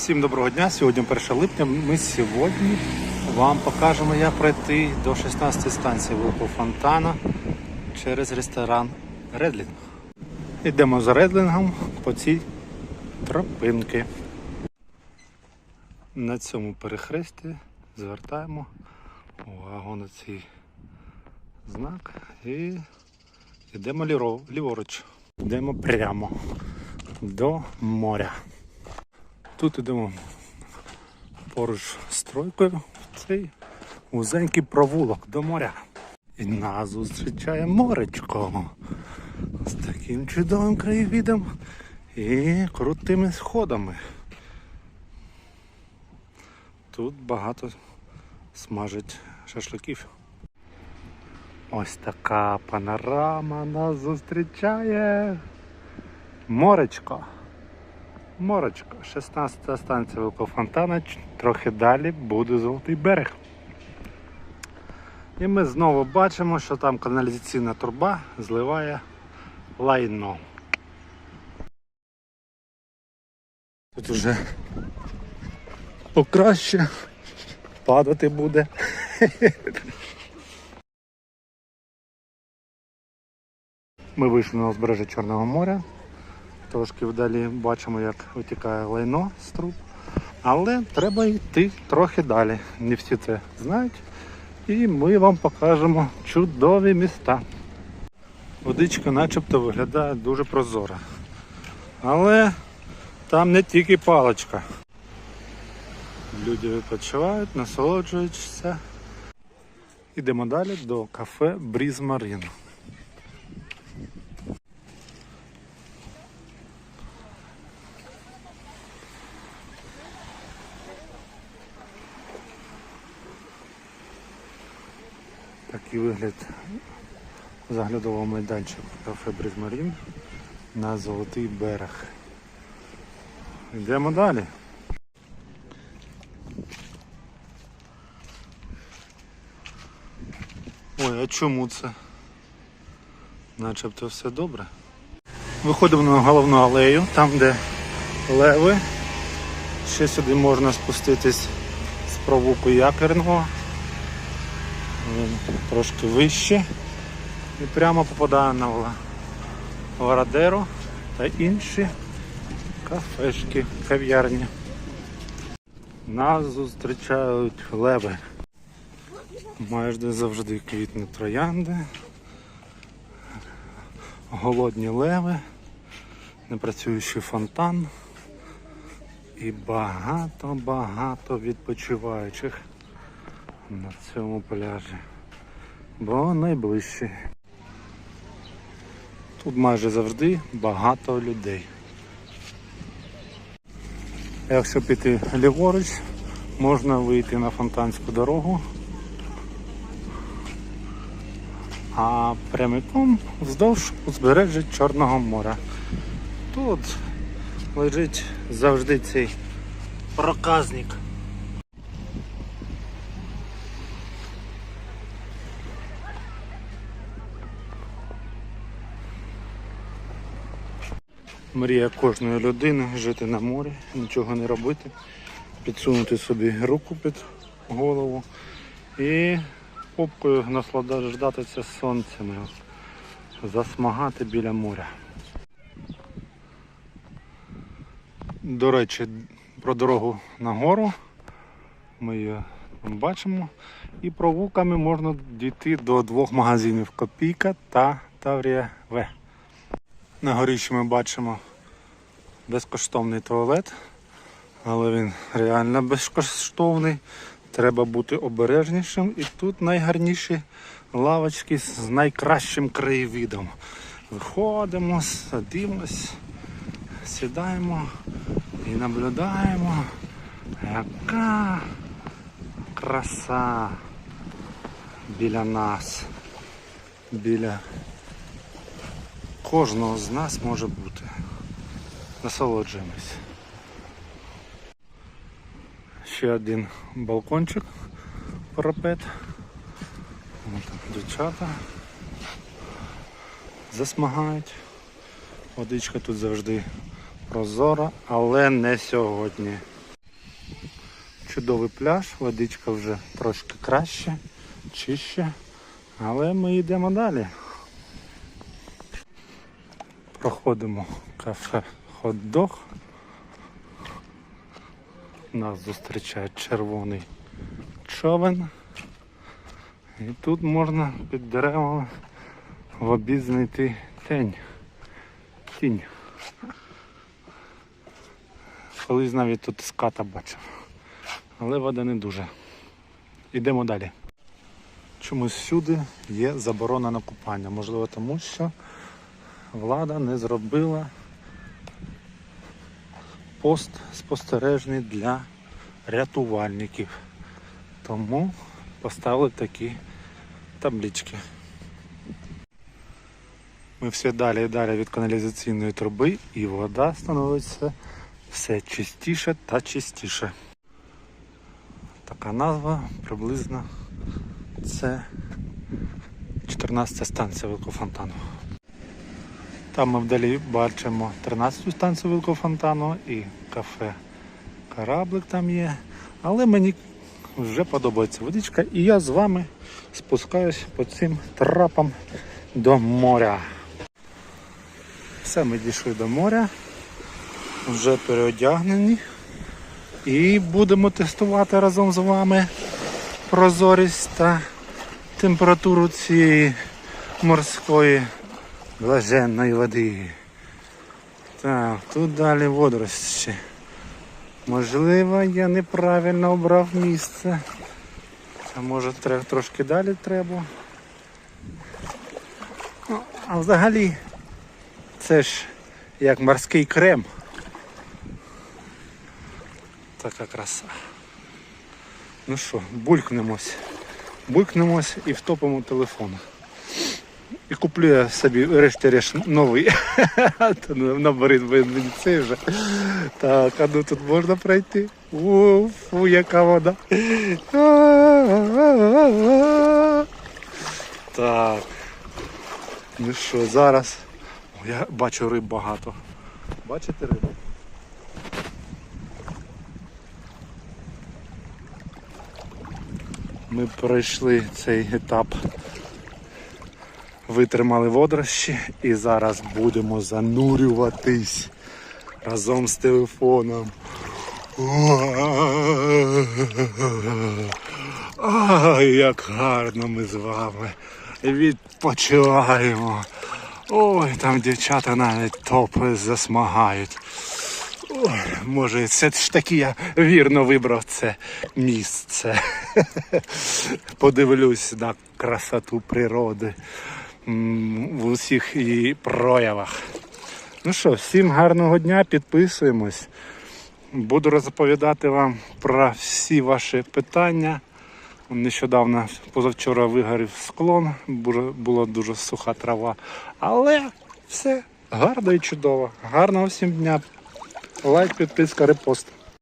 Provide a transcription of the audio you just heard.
Всім доброго дня. Сьогодні 1 липня. Ми сьогодні вам покажемо, як пройти до 16 станції Великого Фонтана через ресторан Редлінг. Йдемо за Редлінгом по цій тропинки. На цьому перехресті звертаємо увагу на цей знак і йдемо ліворуч. Йдемо прямо до моря. Тут йдемо поруч з тройкою в цей вузенький провулок до моря. І нас зустрічає моречко з таким чудовим краєвідом і крутими сходами. Тут багато смажать шашликів. Ось така панорама нас зустрічає. Моречко. Морочко, 16 станція Великого Фонтана, трохи далі буде Золотий берег. І ми знову бачимо, що там каналізаційна труба зливає лайно. Тут уже покраще падати буде. Ми вийшли на узбережжя Чорного моря. Трошки вдалі бачимо, як витікає лайно з труб. Але треба йти трохи далі. Не всі це знають. І ми вам покажемо чудові міста. Водичка начебто виглядає дуже прозора. Але там не тільки паличка. Люди відпочивають, насолоджуються. Ідемо далі до кафе Бріз Марін. Такий вигляд заглядового майданчику кафе Бризмарін на Золотий берег. Йдемо далі. Ой, а чому це? Начебто все добре. Виходимо на головну алею, там де леви. Ще сюди можна спуститись з провулку якорного. Він трошки вище і прямо попадає на Вородеру та інші кафешки, кав'ярні. Нас зустрічають леви. Майже завжди квітні троянди, голодні леви, непрацюючий фонтан і багато-багато відпочиваючих на цьому пляжі. Бо найближчий. Тут майже завжди багато людей. Якщо піти ліворуч, можна вийти на фонтанську дорогу. А прямиком вздовж узбережжя Чорного моря. Тут лежить завжди цей проказник. Мрія кожної людини жити на морі, нічого не робити, підсунути собі руку під голову і попкою насолоджуватися сонцем, засмагати біля моря. До речі, про дорогу нагору ми її бачимо. І провулками можна дійти до двох магазинів Копійка та Таврія В. На горищі ми бачимо безкоштовний туалет, але він реально безкоштовний. Треба бути обережнішим. І тут найгарніші лавочки з найкращим краєвидом. Виходимо, садимось, сідаємо і наблюдаємо, яка краса біля нас, біля кожного з нас може бути. Насолоджуємось. Ще один балкончик, парапет. Дівчата засмагають. Водичка тут завжди прозора, але не сьогодні. Чудовий пляж, водичка вже трошки краще, чище. Але ми йдемо далі. Проходимо кафе хот-дог. Нас зустрічає червоний човен. І тут можна під деревами в обід знайти тень. Тінь. Колись навіть тут ската бачив. Але вода не дуже. Йдемо далі. Чомусь всюди є заборона на купання. Можливо, тому що влада не зробила пост спостережний для рятувальників. Тому поставили такі таблички. Ми все далі і далі від каналізаційної труби і вода становиться все чистіше та чистіше. Така назва приблизно це 14 станція Великофонтану. Там ми вдалі бачимо 13-ту станцію Великофонтану і кафе Кораблик там є. Але мені вже подобається водичка і я з вами спускаюсь по цим трапам до моря. Все, ми дійшли до моря, вже переодягнені. І будемо тестувати разом з вами прозорість та температуру цієї морської блаженної води. Так, тут далі водорості. Можливо, я неправильно обрав місце. А може тре- трошки далі треба. Ну, А взагалі це ж як морський крем. Така краса. Ну що, булькнемось. Булькнемось і втопимо телефон. І куплю я собі решті-решт новий. Ну, цей вже. Так, а ну тут можна пройти. О, фу, яка вода. Так. Ну що, зараз. Я бачу риб багато. Бачите рибу? Ми пройшли цей етап, витримали водорощі і зараз будемо занурюватись разом з телефоном. Ай, як гарно ми з вами відпочиваємо. Ой, там дівчата навіть топи засмагають. Ой, може, це ж таки я вірно вибрав це місце. Подивлюсь на красоту природи в усіх її проявах. Ну що, всім гарного дня, підписуємось. Буду розповідати вам про всі ваші питання. Нещодавно позавчора вигорів склон, була дуже суха трава. Але все гарно і чудово. Гарного всім дня. Лайк, підписка, репост.